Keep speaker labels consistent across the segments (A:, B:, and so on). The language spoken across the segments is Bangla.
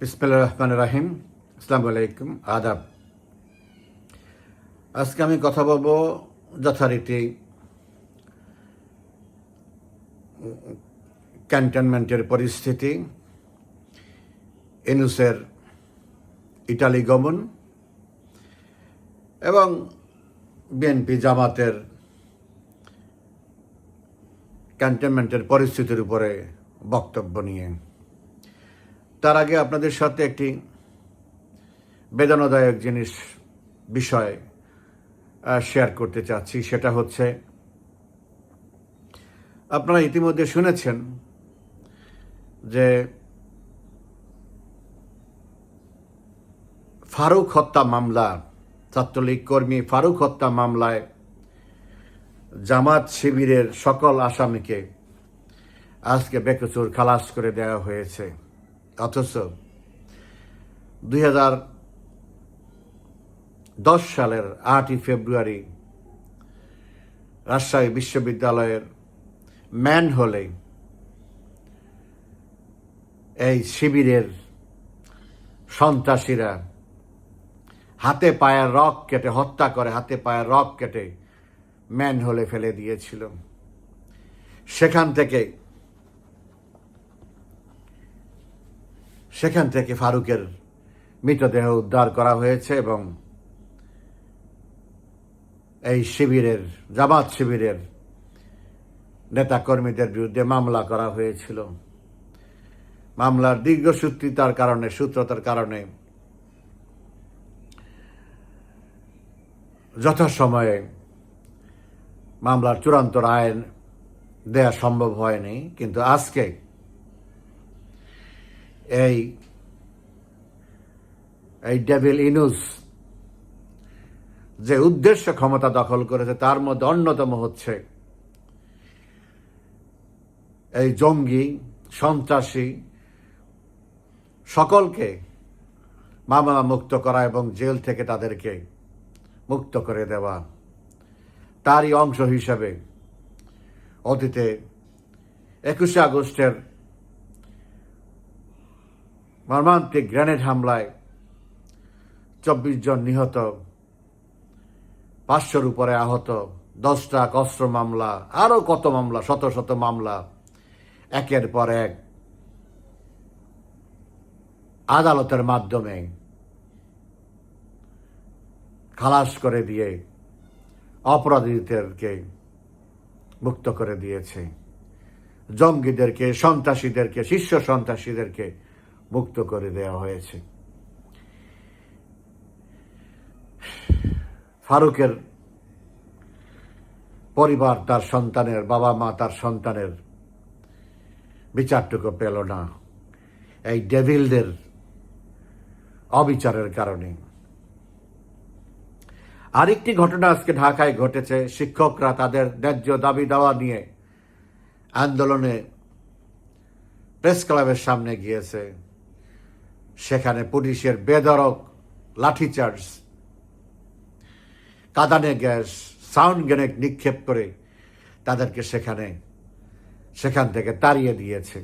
A: বিসমিল্লা রহমান রাহিম। আসসালামু আলাইকুম আদাব। আজকে আমি কথা বলব যথারীতি ক্যান্টনমেন্টের পরিস্থিতি এনুসের ইটালি গমন এবং বিএনপি জামাতের ক্যান্টনমেন্টের পরিস্থিতির উপরে বক্তব্য নিয়ে। তার আগে আপনাদের সাথে একটি বেদনাদায়ক জিনিস, বিষয় শেয়ার করতে চাচ্ছি। সেটা হচ্ছে, আপনারা ইতিমধ্যে শুনেছেন যে ফারুক হত্যা মামলা, ছাত্রলীগ কর্মী ফারুক হত্যা মামলায় জামাত শিবিরের সকল আসামিকে আজকে বেকচুর খালাস করে দেওয়া হয়েছে। অথচ দুই দশ সালের আটই ফেব্রুয়ারি রাজশাহী বিশ্ববিদ্যালয়ের ম্যান হলে এই শিবিরের সন্ত্রাসীরা হাতে পায়ের রক কেটে, হত্যা করে হাতে পায়ের রক কেটে ম্যান হলে ফেলে দিয়েছিল। সেখান থেকে সেখান থেকে ফারুকের মৃতদেহ উদ্ধার করা হয়েছে এবং এই শিবিরের, জামাত শিবিরের নেতাকর্মীদের বিরুদ্ধে মামলা করা হয়েছিল। মামলার দীর্ঘসূত্রিতার কারণে, সূত্রতার কারণে যথাসময়ে মামলার চূড়ান্ত রায় দেয়া সম্ভব হয়নি, কিন্তু আজকে এই এই ডেভিল ইনুস যে উদ্দেশ্য ক্ষমতা দখল করেছে, তার মধ্যে অন্যতম হচ্ছে এই জঙ্গি, সন্ত্রাসী, সকলকে মামলা মুক্ত করা এবং জেল থেকে তাদেরকে মুক্ত করে দেওয়া। তারই অংশ হিসাবে অতীতে একুশে আগস্টের মর্মান্তিক গ্রেনেড হামলায় চব্বিশ জন নিহত, পাঁচশোর উপরে আহত দশটা কস্ত্র মামলা আরও কত মামলা, শত শত মামলা, একের পর এক আদালতের মাধ্যমে খালাস করে দিয়ে অপরাধীদেরকে মুক্ত করে দিয়েছে। জঙ্গিদেরকে, সন্ত্রাসীদেরকে, শীর্ষ সন্ত্রাসীদেরকে মুক্ত করে দেওয়া হয়েছে। ফারুকের পরিবার তার সন্তানের, বাবা মা তার সন্তানের বিচারটুকু পেল না। এই ডেভিলদের অবিচারের কারণে। আরেকটি ঘটনা আজকে ঢাকায় ঘটেছে। শিক্ষকরা তাদের ন্যায্য দাবি দেওয়া নিয়ে আন্দোলনে প্রেস ক্লাবের সামনে গিয়েছে। সেখানে পুলিশের বেদরক, লাঠিচার্জ, কাদানে গ্যাস, সাউন্ড গ্রেনেড নিক্ষেপ করে তাদেরকে সেখানে, সেখান থেকে তাড়িয়ে দিয়েছে।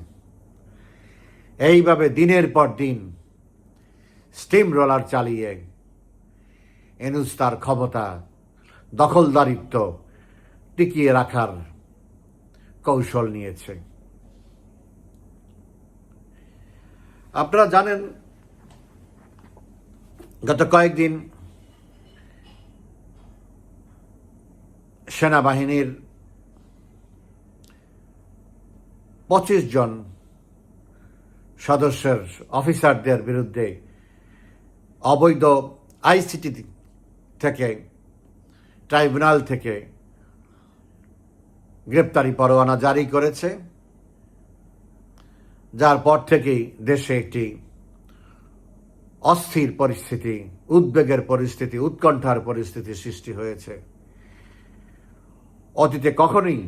A: এইভাবে দিনের পর দিন স্টিম রোলার চালিয়ে এনুস তার ক্ষমতা, দখলদারিত্ব টিকিয়ে রাখার কৌশল নিয়েছে। আপনারা জানেন গত কয়েকদিন সেনাবাহিনীর পঁচিশ জন সদস্যের অফিসারদের বিরুদ্ধে অবৈধ আইসিটি থেকে, ট্রাইব্যুনাল থেকে গ্রেপ্তারি পরোয়ানা জারি করেছে। যার পর থেকেই দেশে একটি অস্থির পরিস্থিতি, উদ্বেগের পরিস্থিতি, উৎকণ্ঠার পরিস্থিতি সৃষ্টি হয়েছে। অতীতে কখনোই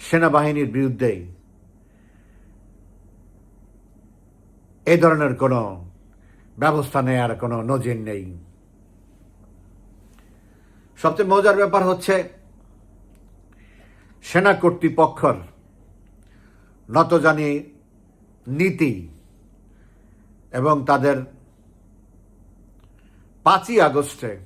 A: সেনাবাহিনীর বিরুদ্ধে এ ধরনের কোনো ব্যবস্থা নেয়ার কোনো নজির নেই। সবচেয়ে মজার ব্যাপার হচ্ছে সেনা কর্তৃপক্ষর নতজানি নীতি এবং তাদের পাঁচই আগস্টে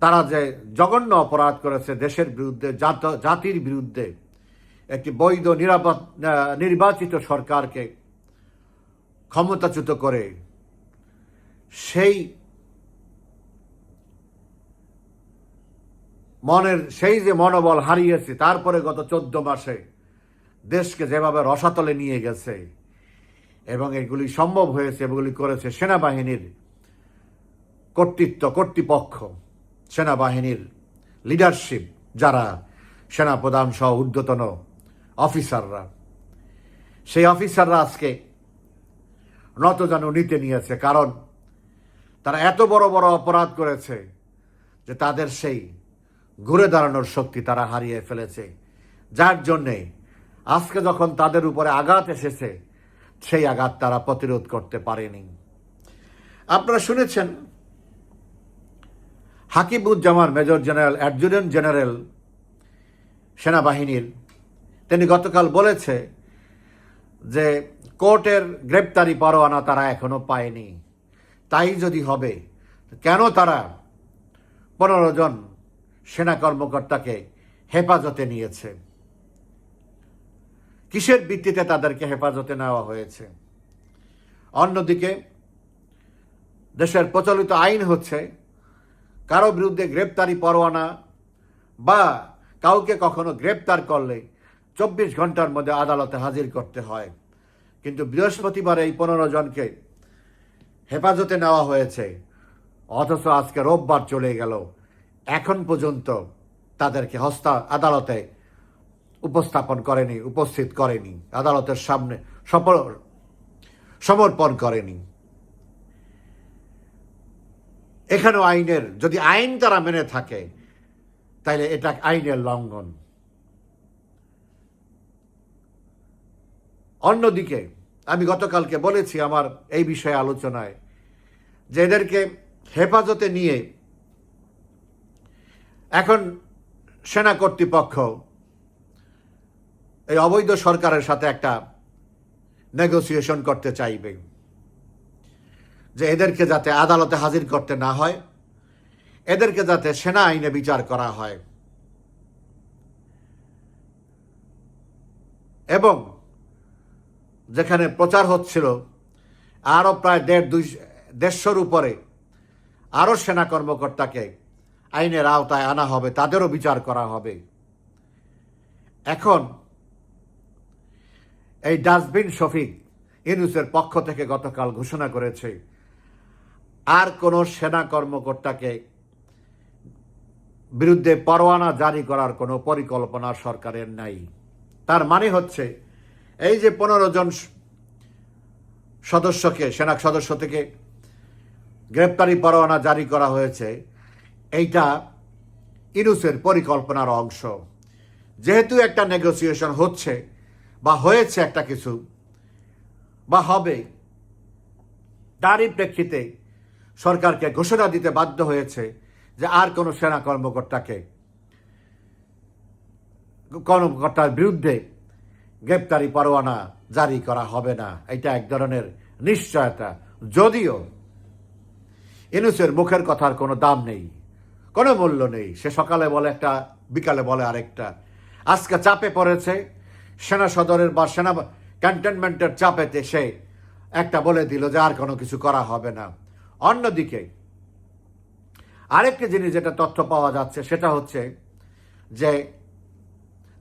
A: তারা যে জঘন্য অপরাধ করেছে দেশের বিরুদ্ধে, জাত- জাতির বিরুদ্ধে একটি বৈধ নিরাপদ নির্বাচিত সরকারকে ক্ষমতাচ্যুত করে, সেই মনের, সেই যে মনোবল হারিয়েছে, তারপরে গত চোদ্দ মাসে দেশকে যেভাবে রসাতলে নিয়ে গেছে এবং এগুলি সম্ভব হয়েছে, এগুলি করেছে সেনাবাহিনীর কর্তৃত্ব, কর্তৃপক্ষ, সেনাবাহিনীর লিডারশিপ যারা সেনাপ্রধান সহ ঊর্ধ্বতন অফিসাররা। সেই অফিসাররা আজকে নতজানু নিতে নিয়েছে, কারণ তারা এত বড় বড় অপরাধ করেছে যে তাদের সেই ঘুরে দাঁড়ানোর শক্তি তারা হারিয়ে ফেলেছে। যার জন্যে আজকে যখন তাদের উপরে আঘাত এসেছে সেই আঘাত তারা প্রতিরোধ করতে পারেনি। আপনারা শুনেছেন, Hakibuzzaman major general adjutant general সেনাবাহিনীর, তিনি গতকাল বলেছে যে কোর্টের গ্রেপ্তারি পরোয়ানা তারা এখনও পায়নি। তাই যদি হবে, কেন তারা পনেরো জন সেনা কর্মকর্তাকে হেফাজতে নিয়েছে? কিসের ভিত্তিতে তাদেরকে হেফাজতে নেওয়া হয়েছে? অন্যদিকে, দেশের প্রচলিত আইন হচ্ছে, কারও বিরুদ্ধে গ্রেপ্তারি পরোয়ানা বা কাউকে কখনো গ্রেপ্তার করলে চব্বিশ ঘণ্টার মধ্যে আদালতে হাজির করতে হয়। কিন্তু বৃহস্পতিবার এই পনেরো জনকে হেফাজতে নেওয়া হয়েছে, অথচ আজকে রোববার চলে গেল। এখন পর্যন্ত তাদেরকে হস্তা আদালতে উপস্থাপন করেনি, উপস্থিত করেনি, আদালতের সামনে সমর্পণ করেনি। এখানেও আইনের, যদি আইন তারা মেনে থাকে তাহলে এটা আইনের লঙ্ঘন। অন্যদিকে, আমি গতকালকে বলেছি আমার এই বিষয়ে আলোচনায়, যে এদেরকে হেফাজতে নিয়ে এখন সেনা কর্তৃপক্ষ এই অবৈধ সরকারের সাথে একটা নেগোসিয়েশন করতে চাইবে যে এদেরকে যাতে আদালতে হাজির করতে না হয়, এদেরকে যাতে সেনা আইনে বিচার করা হয়। এবং যেখানে প্রচার হচ্ছিল, আরও প্রায় দেড় দুই, দেড়শোর উপরে আরও সেনা কর্মকর্তাকে আইনের আওতায় আনা হবে, তাদেরও বিচার করা হবে। এখন এই ডাস্টবিন শফিক ইউনুসের পক্ষ থেকে গতকাল ঘোষণা করেছে, আর কোনো সেনা কর্মকর্তাকে বিরুদ্ধে পরোয়ানা জারি করার কোনো পরিকল্পনা সরকারের নাই। তার মানে হচ্ছে, এই যে পনেরো জন সদস্যকে, সেনা সদস্য থেকে গ্রেপ্তারি পরোয়ানা জারি করা হয়েছে, এইটা ইনুসের পরিকল্পনার অংশ। যেহেতু একটা নেগোসিয়েশন হচ্ছে হয়েছে একটা কিছু, বা হবে, তারই প্রেক্ষিতে সরকারকে ঘোষণা দিতে বাধ্য হয়েছে যে আর কোনো সেনা কর্মকর্তাকে, কর্মকর্তার বিরুদ্ধে গ্রেপ্তারি পরোয়ানা জারি করা হবে না। এটা এক ধরনের নিশ্চয়তা। যদিও ইনুসের মুখের কথার কোনো দাম নেই, কোনো মূল্য নেই। সে সকালে বলে একটা, বিকালে বলে আরেকটা। আজকে চাপে পড়েছে সেনা সদরের বা সেনা ক্যান্টনমেন্টের চাপেতে সে একটা বলে দিল যে আর কোনো কিছু করা হবে না। অন্যদিকে, আরেকটি জিনিস যেটা তথ্য পাওয়া যাচ্ছে, সেটা হচ্ছে যে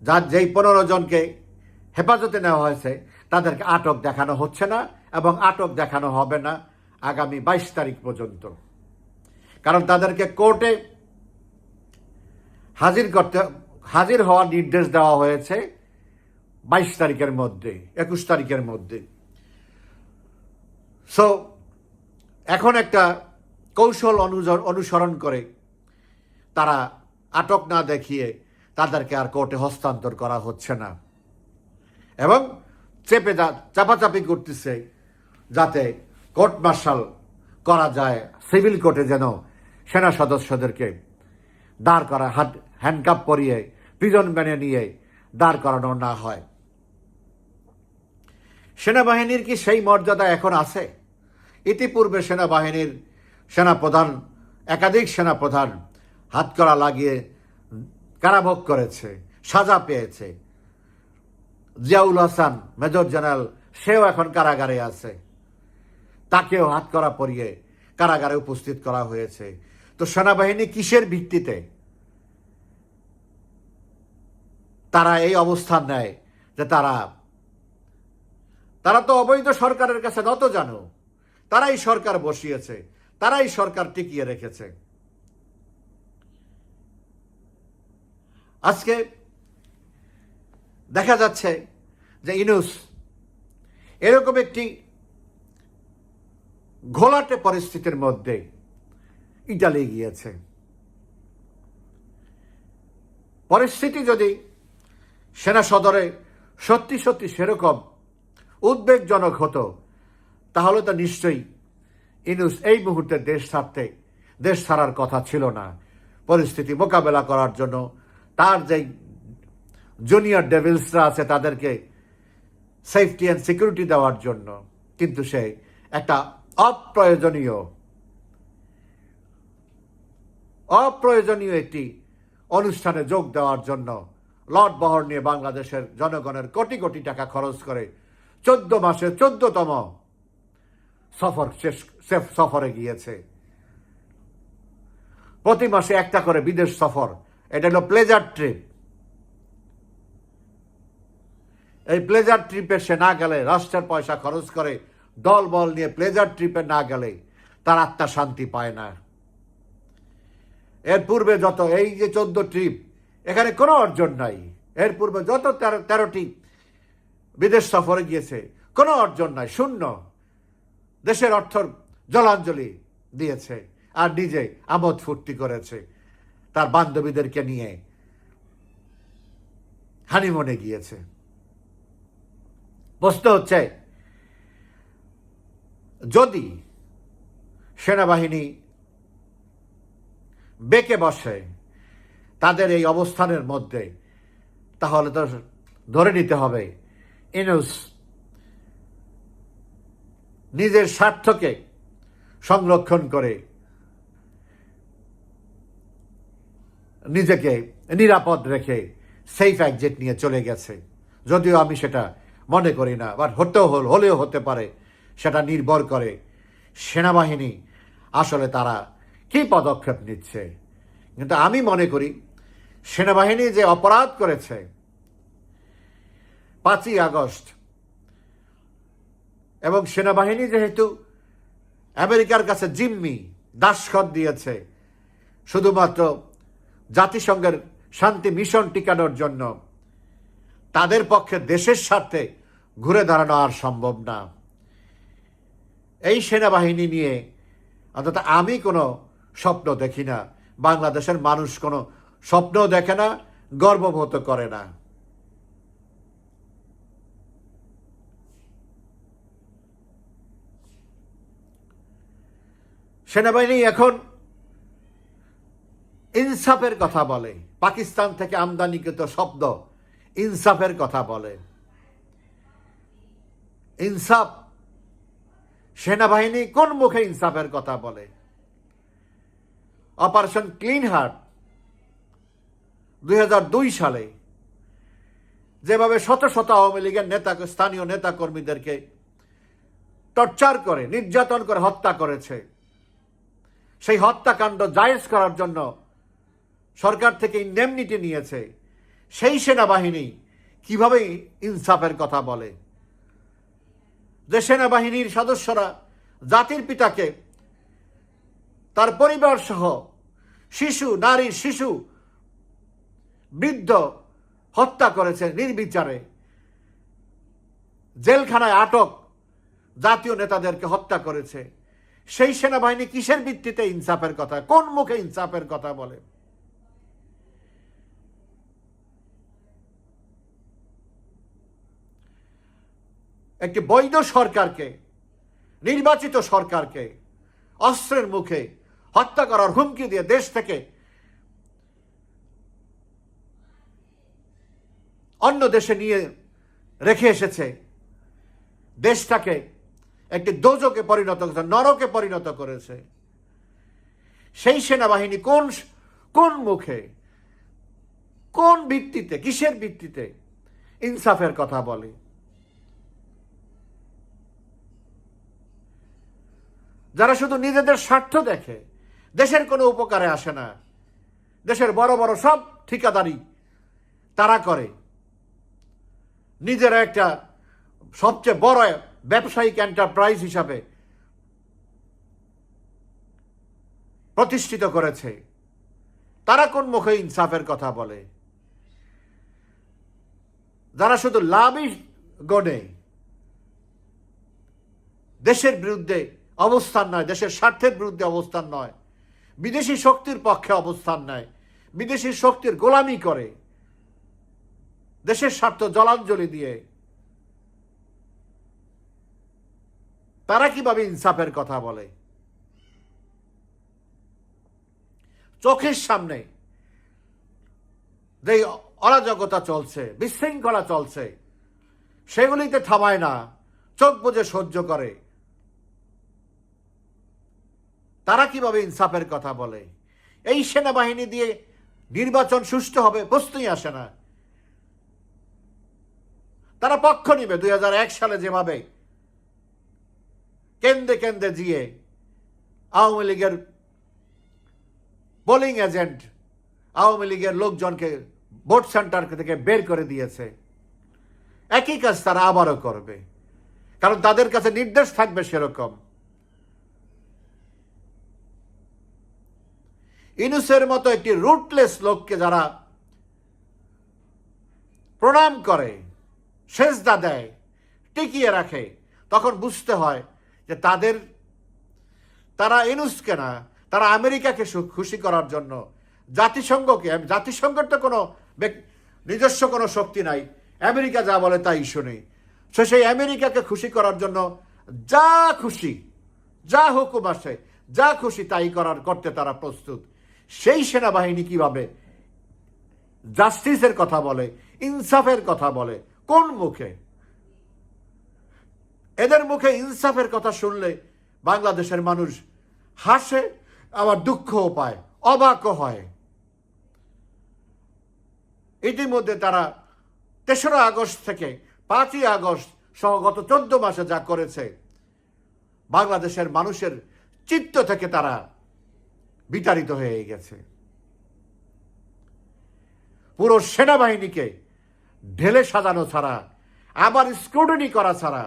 A: যার যেই পনেরো জনকে হেফাজতে নেওয়া হয়েছে, তাদেরকে আটক দেখানো হচ্ছে না এবং আটক দেখানো হবে না আগামী বাইশ তারিখ পর্যন্ত। কারণ তাদেরকে কোর্টে হাজির করতে হাজির হওয়ার নির্দেশ দেওয়া হয়েছে। বাইশ তারিখের মধ্যে, একুশ তারিখের মধ্যে। সো এখন একটা কৌশল অনুসরণ করে তারা আটক না দেখিয়ে তাদেরকে আর কোর্টে হস্তান্তর করা হচ্ছে না। এবং চেপে যা চাপাচাপি করতেছে যাতে কোর্ট মার্শাল করা যায়, সিভিল কোর্টে যেন সেনা সদস্যদেরকে দাঁড় করা হাত হ্যান্ডকাপ পরিয়ে, প্রিজন ব্যানে নিয়ে দাঁড় করানো না হয়। সেনাবাহিনীর কি সেই মর্যাদা এখন আছে? ইতিপূর্বে সেনাবাহিনীর সেনাপ্রধান, একাধিক সেনাপ্রধান হাতকড়া লাগিয়ে কারাভোগ করেছে, সাজা পেয়েছে। জিয়াউল হাসান, মেজর জেনারেল, সেও এখন কারাগারে আছে। তাকেও হাতকড়া পরিয়ে কারাগারে উপস্থিত করা হয়েছে। তো সেনাবাহিনী কিসের ভিত্তিতে? তারা এই অবস্থান নেয় যে তারা তারা তো অবৈধ সরকারের কাছে নত জানো। তারাই সরকার বসিয়েছে, তারাই সরকার টিকিয়ে রেখেছে। আজকে দেখা যাচ্ছে যে ইনুস এরকম একটি ঘোলাটে পরিস্থিতির মধ্যে ইটালি গিয়েছে। পরিস্থিতি যদি সেনা সদরে সত্যি সত্যি সেরকম উদ্বেগজনক হতো। তাহলে তো নিশ্চয়ই ইনুস এই মুহূর্তে দেশ ছাড়তে, দেশ ছাড়ার কথা ছিল না। পরিস্থিতি মোকাবেলা করার জন্য তার যেই জুনিয়র ডেভিলসরা আছে তাদেরকে সেফটি অ্যান্ড সিকিউরিটি দেওয়ার জন্য, কিন্তু সে একটা অপ্রয়োজনীয় অপ্রয়োজনীয় একটি অনুষ্ঠানে যোগ দেওয়ার জন্য লট বহর নিয়ে বাংলাদেশের জনগণের কোটি কোটি টাকা খরচ করে চোদ্দ মাসে চোদ্দতম সফর শেষ সফরে গিয়েছে। প্রতি মাসে একটা করে বিদেশ সফর। এটা হলো প্লেজার ট্রিপ এই প্লেজার ট্রিপে সে না গেলে, রাষ্ট্রের পয়সা খরচ করে দল বল নিয়ে প্লেজার ট্রিপে না গেলে তার আত্মা শান্তি পায় না। এর পূর্বে যত, এই যে চোদ্দ ট্রিপ এখানে কোনো অর্জন নাই। এর পূর্বে যত তেরো, তেরোটি বিদেশ সফরে গিয়েছে। কোনো অর্জন নাই, শূন্য। দেশের অর্থর জলাঞ্জলি দিয়েছে আর নিজে আমোদ ফুর্তি করেছে তার বান্ধবীদেরকে নিয়ে। হানিমনে গিয়েছে। প্রশ্ন হচ্ছে, যদি সেনাবাহিনী বেঁকে বসে তাদের এই অবস্থানের মধ্যে, তাহলে তো ধরে নিতে হবে ইনুস, নিজের স্বার্থকে সংরক্ষণ করে নিজেকে নিরাপদ রেখে সেফ এক্সিট নিয়ে চলে গেছে। যদিও আমি সেটা মনে করি না বাট হতেও হল, হলেও হতে পারে, সেটা নির্ভর করে সেনাবাহিনী আসলে তারা কি পদক্ষেপ নিচ্ছে। কিন্তু আমি মনে করি, সেনাবাহিনী যে অপরাধ করেছে পাঁচই আগস্ট। এবং সেনাবাহিনী যেহেতু আমেরিকার কাছে জিম্মি, দাসখত দিয়েছে, শুধুমাত্র জাতিসংঘের শান্তি মিশন টিকানোর জন্য, তাদের পক্ষে দেশের স্বার্থে ঘুরে দাঁড়ানো আর সম্ভব না। এই সেনাবাহিনী নিয়ে অন্তত আমি কোনো স্বপ্ন দেখি না। বাংলাদেশের মানুষ কোনো স্বপ্ন দেখে না, গর্ববোধ করে না। সেনাবাহিনী এখন ইনসাফের কথা বলে। পাকিস্তান থেকে আমদানিকৃত শব্দ ইনসাফের কথা বলে। ইনসাফ, সেনাবাহিনী কোন মুখে ইনসাফের কথা বলে? অপারেশন ক্লিন হার্ট, দুই হাজার দুই সালে যেভাবে শত শত আওয়ামী লীগের নেতা, স্থানীয় নেতা কর্মীদেরকে টর্চার করে, নির্যাতন করে, হত্যা করেছে। সেই হত্যাকাণ্ড জায়েজ করার জন্য সরকার থেকে ইন্ডেমনিটি নিয়েছে। সেই সেনাবাহিনী কীভাবে ইনসাফের কথা বলে? যে সেনাবাহিনীর সদস্যরা জাতির পিতাকে, তার পরিবার সহ শিশু নারী শিশু, বৃদ্ধ হত্যা করেছে নির্বিচারে। জেলখানায় আটক জাতীয় নেতাদেরকে হত্যা করেছে। সেই সেনাবাহিনী কিসের ভিত্তিতে ইনসাফের কথা? কোন মুখে ইনসাফের কথা বলে? একটি বৈধ সরকারকে, নির্বাচিত সরকারকে অস্ত্রের মুখে হত্যা করার হুমকি দিয়ে দেশ থেকে অন্য দেশে নিয়ে রেখে এসেছে। দেশটাকে একটি দোজকে পরিণত করেছে, নরকে পরিণত করেছে। সেই সেনাবাহিনী কোন কোন মুখে, কোন ভিত্তিতে, কিসের ভিত্তিতে ইনসাফের কথা বলে? যারা শুধু নিজেদের স্বার্থ দেখে, দেশের কোনো উপকারে আসে না, দেশের বড় বড় সব ঠিকাদারি তারা করে। নিজেরা একটা সবচেয়ে বড় ব্যবসায়িক এন্টারপ্রাইজ হিসাবে প্রতিষ্ঠিত করেছে। তারা কোন মুখে ইনসাফের কথা বলে? যারা শুধু লাভই গণে দেশের বিরুদ্ধে অবস্থান নয়, দেশের স্বার্থের বিরুদ্ধে অবস্থান নয়, বিদেশি শক্তির পক্ষে অবস্থান নেয়, বিদেশি শক্তির গোলামি করে, দেশের স্বার্থ জলাঞ্জলি দিয়ে তারা কীভাবে ইনসাফের কথা বলে? চোখের সামনে যে অরাজকতা চলছে, বিশৃঙ্খলা চলছে, সেগুলিতে থামায় না, চোখ বুঝে সহ্য করে। তারা কীভাবে ইনসাফের কথা বলে? এই সেনাবাহিনী দিয়ে নির্বাচন সুষ্ঠু হবে প্রশ্নই আসে না। তারা পক্ষ নিবে দুই হাজার এক সালে যেভাবে। কেন্দ্রে কেন্দ্রে গিয়ে আওয়ামী লীগের পোলিং এজেন্ট আওয়ামী লীগের লোকজনকে ভোট সেন্টার থেকে বের করে দিয়েছে। একই কাজ তারা আবারও করবে। কারণ তাদের কাছে নির্দেশ থাকবে সেরকম। ইনুসের মতো একটি রুটলেস লোককে যারা প্রণাম করে, সেজদা দেয়, টিকিয়ে রাখে, তখন বুঝতে হয় যে তাদের, তারা ইনুসকে না, তারা আমেরিকাকে খুশি করার জন্য। জাতিসংঘকে জাতিসংঘের তো কোনো নিজস্ব কোনো শক্তি নাই। আমেরিকা যা বলে তাই শুনি। সে সেই আমেরিকাকে খুশি করার জন্য যা খুশি, যা হুকুম আসে, যা খুশি তাই করার করতে তারা প্রস্তুত। সেই সেনাবাহিনী কীভাবে জাস্টিসের কথা বলে, ইনসাফের কথা বলে, কোন মুখে? এদের মুখে ইনসাফের কথা শুনলে বাংলাদেশের মানুষ হাসে, আবার দুঃখও পায়, অবাকও হয়। ইতিমধ্যে তারা তেসরা আগস্ট থেকে পাঁচই আগস্ট সহ গত চোদ্দ মাসে যা করেছে, বাংলাদেশের মানুষের চিত্ত থেকে তারা বিতাড়িত হয়ে গেছে। পুরো সেনাবাহিনীকে ঢেলে সাজানো ছাড়া, আবার স্ক্রুটিনি করা ছাড়া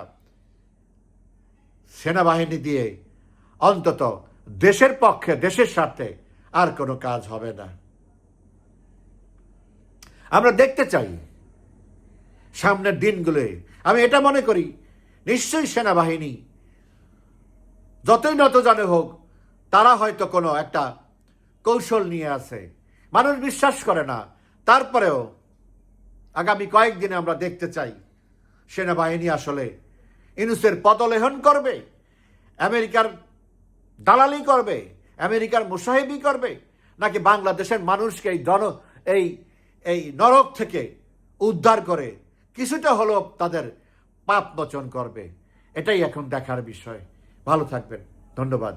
A: সেনাবাহিনী দিয়ে অন্তত দেশের পক্ষে, দেশের স্বার্থে আর কোনো কাজ হবে না। আমরা দেখতে চাই সামনের দিনগুলোয় আমি এটা মনে করি, নিশ্চয়ই সেনাবাহিনী যতই নত জানে হোক, তারা হয়তো কোনো একটা কৌশল নিয়ে আছে। মানুষ বিশ্বাস করে না। তারপরেও আগামী কয়েকদিনে আমরা দেখতে চাই সেনাবাহিনী আসলে ইনুসের পদলেহন করবে, আমেরিকার দালালি করবে, আমেরিকার মুসাহিবি করবে, নাকি বাংলাদেশের মানুষকে এই জন এই এই নরক থেকে উদ্ধার করে কিছুটা হলেও তাদের পাপ বচন করবে? এটাই এখন দেখার বিষয়। ভালো থাকবেন। ধন্যবাদ।